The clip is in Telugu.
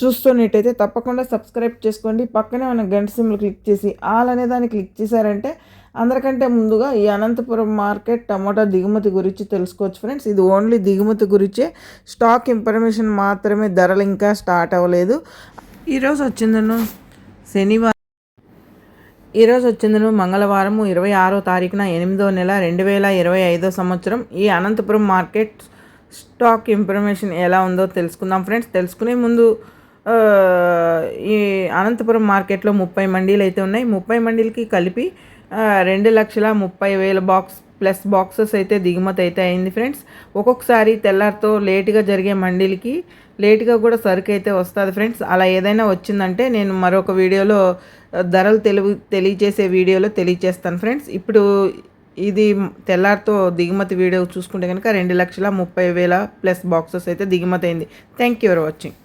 చూస్తున్నట్టయితే తప్పకుండా సబ్స్క్రైబ్ చేసుకోండి. పక్కనే మన గంట సిమ్లు క్లిక్ చేసి ఆల్ అనే దాన్ని క్లిక్ చేశారంటే అందరికంటే ముందుగా ఈ అనంతపురం మార్కెట్ టమాటా దిగుమతి గురించి తెలుసుకోవచ్చు ఫ్రెండ్స్. ఇది ఓన్లీ దిగుమతి గురించే. స్టాక్ ఇన్ఫర్మేషన్ మాత్రమే ధరలు ఇంకా స్టార్ట్ అవ్వలేదు. ఈరోజు వచ్చిందను శనివారం. ఈరోజు వచ్చిందను మంగళవారం ఇరవై ఆరో తారీఖున ఎనిమిదో నెల రెండు వేల ఇరవై ఐదో సంవత్సరం. ఈ అనంతపురం మార్కెట్ స్టాక్ ఇన్ఫర్మేషన్ ఎలా ఉందో తెలుసుకుందాం ఫ్రెండ్స్. తెలుసుకునే ముందు ఈ అనంతపురం మార్కెట్లో ముప్పై మండీలు అయితే ఉన్నాయి. ముప్పై మండీలకి కలిపి రెండు లక్షల ముప్పై వేల బాక్స్ ప్లస్ బాక్సెస్ అయితే దిగుమతి అయితే అయింది ఫ్రెండ్స్. ఒక్కొక్కసారి తెల్లారితో లేటుగా జరిగే మండీలకి లేటుగా కూడా సరుకు అయితే వస్తుంది ఫ్రెండ్స్. అలా ఏదైనా వచ్చిందంటే నేను మరొక వీడియోలో ధరలు తెలుగు తెలియజేసే వీడియోలో తెలియజేస్తాను ఫ్రెండ్స్. ఇప్పుడు ఇది తెల్లారితో దిగుమతి వీడియో చూసుకుంటే కనుక రెండు లక్షల ముప్పై వేల ప్లస్ బాక్సెస్ అయితే దిగుమతి అయింది. Thank you for watching.